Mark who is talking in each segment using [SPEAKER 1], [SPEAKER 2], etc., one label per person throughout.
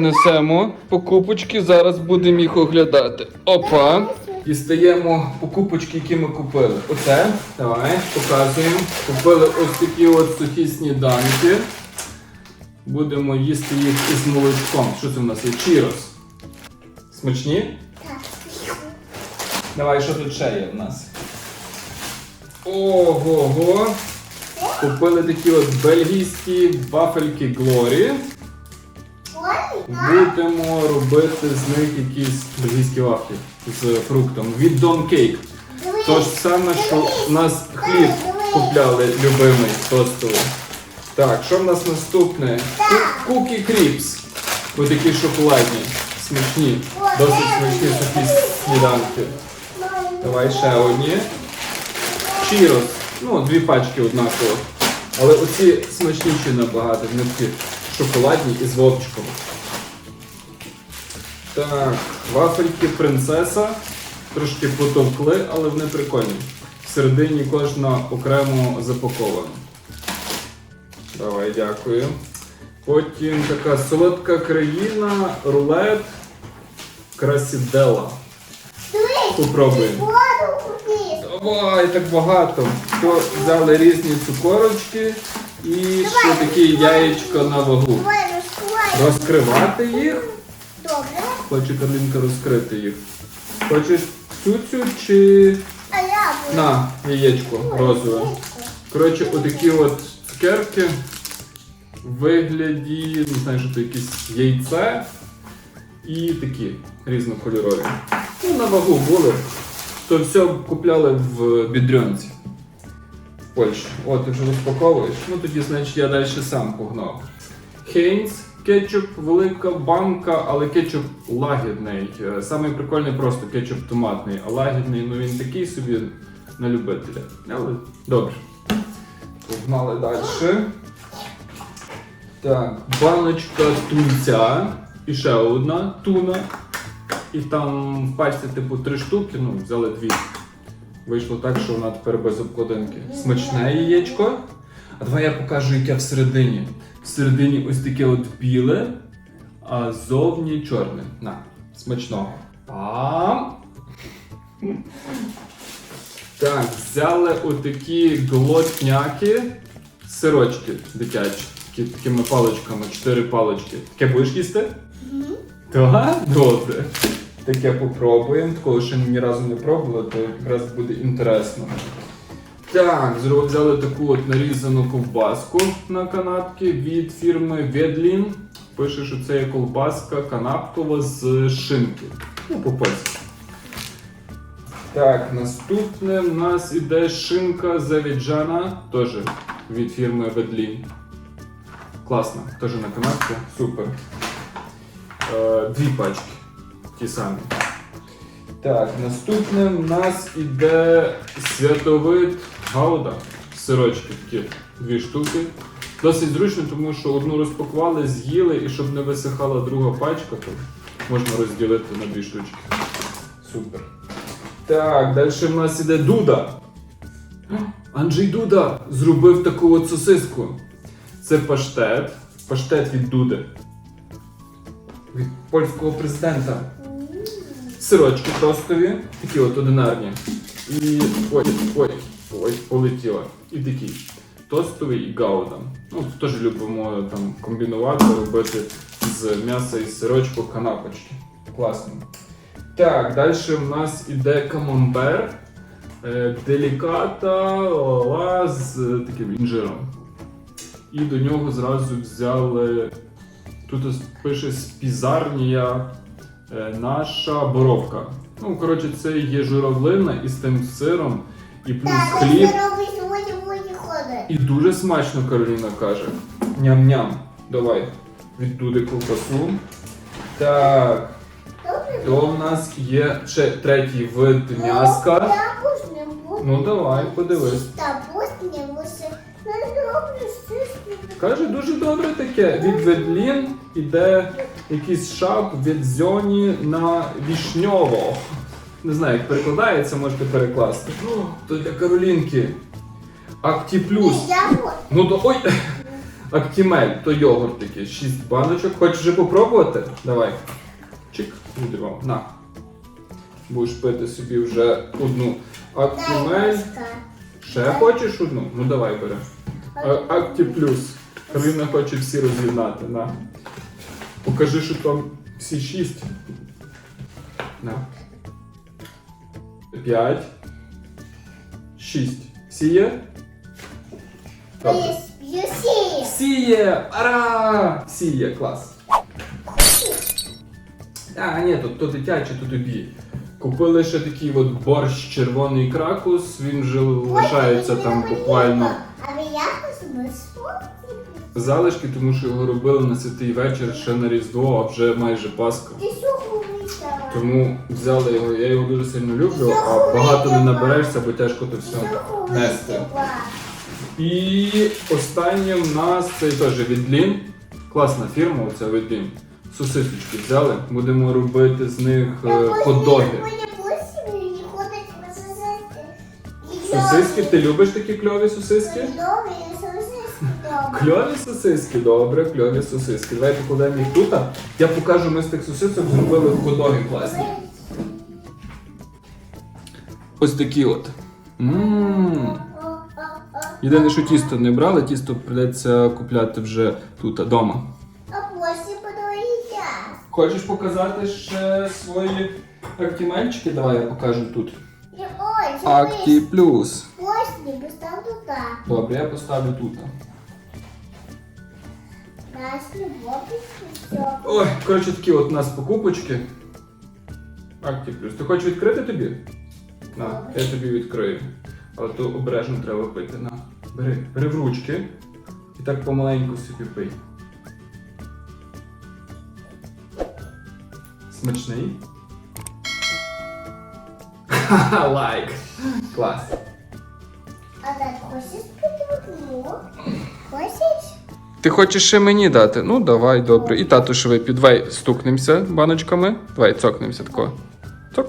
[SPEAKER 1] Несемо покупочки, зараз будемо їх оглядати. Опа. Дістаємо покупочки, які ми купили. Оце, давай, показуємо. Купили ось такі от сухі сніданки. Будемо їсти їх із молочком. Що це в нас є? Чірос. Смачні? Давай, що тут ще є в нас? Ого-го. Купили такі от бельгійські вафельки Глорі. Будемо робити з них якісь бельгійські вафлі з фруктом від Don Cake. То ж саме, що у нас хліб купляли любимий тостовий. Так, що в нас наступне? Кукі Кріпс. Ось такі шоколадні, смачні, досить смачні такі сніданки. Давай ще одні. Чірос. Ну, дві пачки однаково. Але оці смачніші набагато, вони такі шоколадні і з вовчиком. Так, вафельки принцеса. Трошки потовкли, але вони прикольні. Всередині кожна окремо запакована. Давай, дякую. Потім така солодка країна, рулет, красідела. Попробуємо. Давай, так багато. То взяли різні цукорочки і ще таке яєчко на вагу. Розкривати їх.
[SPEAKER 2] Добре.
[SPEAKER 1] Хоче Карлінка розкрити їх. Хочеш цю-цю чи
[SPEAKER 2] А я буду.
[SPEAKER 1] на яєчко розове. Коротше, отакі от цукерки в вигляді, не знаю, що це якесь яйце і такі різнокольорові. Ну, на вагу були. То все купляли в бідрянці в Польщі. О, ти вже розпаковуєш. Ну тоді, значить, я далі сам погнав. Хейнс, кетчуп, велика банка, але кетчуп лагідний. Е, Самий прикольний просто кетчуп томатний, а лагідний, ну він такий собі на любителя. Але добре. Погнали далі. Так, баночка тунця. І ще одна туна. І там в пачці, типу, три штуки, ну, взяли дві. Вийшло так, що вона тепер без обкладинки. Смачне яєчко. А давай я покажу, яке всередині. Всередині ось таке от біле, а зовні чорне. На, смачного. Пам! Так, взяли отакі глотняки, сирочки дитячі, такі, такими паличками, чотири палички. Таке будеш їсти? Так, добре. Таке попробуємо. Такого ще ні разу не пробували, то якраз буде інтересно. Так, взяли таку от нарізану ковбаску на канапки від фірми Ведлін. Пише, що це є ковбаска канапкова з шинки. Ну, по-польськи. Так, наступне в нас іде шинка завіджана, теж від фірми Ведлін. Класно, теж на канапці, супер. Е, дві пачки. Ті самі. Так, наступне в нас іде святовид гауда. Сирочки такі, дві штуки. Досить зручно, тому що одну розпакували, з'їли, і щоб не висихала друга пачка, то можна розділити на дві штучки. Супер. Так, далі в нас іде Дуда. Анджей Дуда зробив таку от сосиску. Це паштет. Паштет від Дуди. Від польського президента. Сирочки тостові, такі от одинарні. І. Ой, ой, ой, полетіла. І такі. Тостовий і гауда. Ну, теж любимо там комбінувати, робити з м'яса і сирочку канапочки. Класно. Так, далі в нас іде камамбер. Е, деліката ла з таким інжиром. І до нього зразу взяли. Тут пише спізарнія е, наша боровка. Ну, коротше, це є журавлина із тим сиром і плюс
[SPEAKER 2] Так,
[SPEAKER 1] хліб. І дуже смачно Кароліна каже. Ням-ням. Давай. Віддуди ковбасу. Так, то в нас є ще третій вид м'яска.
[SPEAKER 2] Не буду.
[SPEAKER 1] Ну давай, подивись.
[SPEAKER 2] Ну.
[SPEAKER 1] Каже, дуже добре таке. Від ведлін іде якийсь шап від зьоні на вішньово. Не знаю, як перекладається, можете перекласти. О, то для Каролінки. Акті плюс. Ну то ой. Актімель, то йогурт такий, 6 баночок. Хочеш вже попробувати? Давай. Чик, відривав. На. Будеш пити собі вже одну. Актімель. Ще хочеш одну? Ну давай бери. Акті плюс. Кароліна хоче всі роз'єднати. На. Покажи, що там всі шість. На. П'ять. Шість. Всі є? Добре. Всі є! Ара! Всі є, клас. А, ні, то, то дитяче, то тобі. Купили ще такий от борщ червоний кракус, він вже лишається там буквально
[SPEAKER 2] А ви як смисло?
[SPEAKER 1] залишки, тому що його робили на святий вечір ще на Різдво, а вже майже Пасха. Тому взяли його, я його дуже сильно люблю, а багато не наберешся, бо тяжко то все нести. І останнє в нас це теж відлін. Класна фірма, оця відлін. Сосисочки взяли. Будемо робити з них е, хот-доги. Сосиски, ти любиш такі кльові сосиски? Кльові сосиски, добре, кльові сосиски. Давайте покладемо їх тут. Я покажу, ми з тих сосисок зробили хот-доги класні. Ось такі от. Ммм. Єдине, що тісто не брали, тісто прийдеться купляти вже тут, вдома. Хочеш показати ще свої актімельчики? Давай я покажу тут. Акті плюс. Добре, я поставлю тут. Ой, коротше, такі от у нас покупочки. Акті плюс. Ти хочеш відкрити тобі? На, я тобі відкрию. Але то обережно треба пити. На. Бери, бери в ручки і так помаленьку собі пий. Смачний? Ха-ха, лайк! Клас!
[SPEAKER 2] А так хочеш пити одну? Хочеш?
[SPEAKER 1] Ти хочеш ще мені дати? Ну давай, добре. І тату ще вип'ю. Давай стукнемося баночками. Давай цокнемося тако. Цок.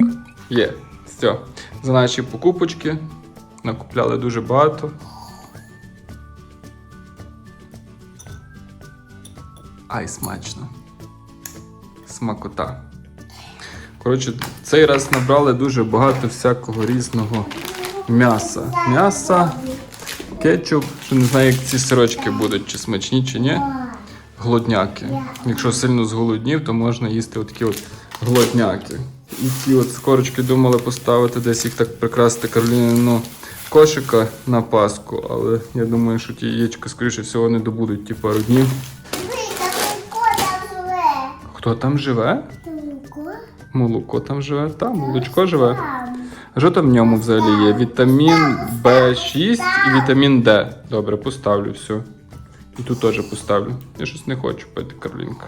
[SPEAKER 1] Є. Все. За наші покупочки. Накупляли дуже багато. Ай, смачно. Смакота. Коротше, цей раз набрали дуже багато всякого різного м'яса. М'яса, кетчуп. Ще не знаю, як ці сирочки будуть, чи смачні, чи ні. Глодняки. Якщо сильно зголоднів, то можна їсти отакі от глодняки. І ті от скорочки думали поставити десь їх так прикрасити Кароліну кошика на Пасху, але я думаю, що ті яєчка, скоріше всього, не добудуть ті пару днів. Хто там живе?
[SPEAKER 2] Молоко?
[SPEAKER 1] Там живе? Там, молочко живе. Що там в ньому взагалі є? Вітамін В6 і вітамін Д. Добре, поставлю все. І тут теж поставлю. Я щось не хочу пити, Карлінка.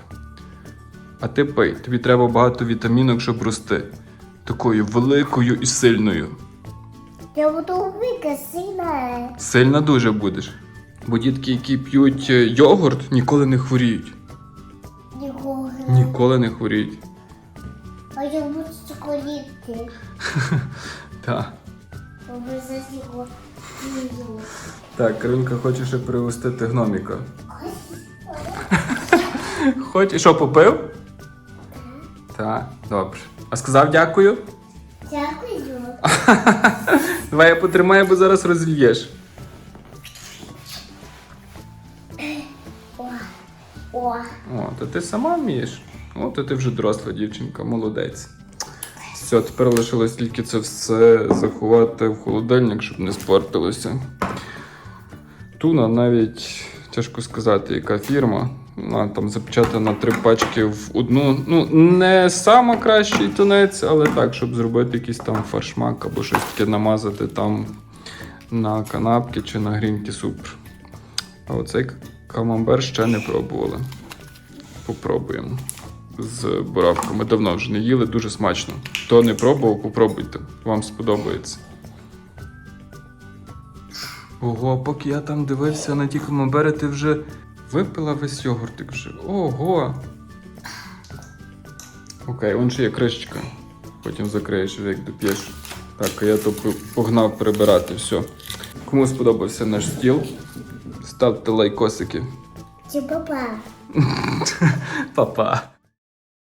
[SPEAKER 1] А ти пий, тобі треба багато вітамінок, щоб рости. Такою великою і сильною.
[SPEAKER 2] Я буду вика сильна.
[SPEAKER 1] Сильна дуже будеш. Бо дітки, які п'ють е, йогурт, ніколи не хворіють.
[SPEAKER 2] Нікого.
[SPEAKER 1] Ніколи не хворіють.
[SPEAKER 2] А я буду чоколітки.
[SPEAKER 1] Так. Так, Каринка хоче ще гноміка. Хоч і що, попив? Так, добре. А сказав дякую?
[SPEAKER 2] Дякую.
[SPEAKER 1] Давай я потримаю, бо зараз
[SPEAKER 2] о. О,
[SPEAKER 1] то ти сама вмієш. О, то ти вже доросла дівчинка, молодець. Все, тепер лишилось тільки це все заховати в холодильник, щоб не спортилося. Туна навіть тяжко сказати, яка фірма. Вона там запечатана три пачки в одну. Ну, не сама кращий тунець, але так, щоб зробити якийсь там фаршмак або щось таке намазати там на канапки чи на грінки супер. А оцей камамбер ще не пробували. Попробуємо. З буравками. Давно вже не їли, дуже смачно. Хто не пробував, попробуйте. Вам сподобається. Ого, поки я там дивився на ті камамбери, ти вже випила весь йогуртик вже. Ого. Окей, вон ще є кришечка. Потім закриєш, як доп'єш. Так, а я то погнав прибирати все. Кому сподобався наш стіл, ставте лайкосики.
[SPEAKER 2] Чи папа?
[SPEAKER 1] Па-па.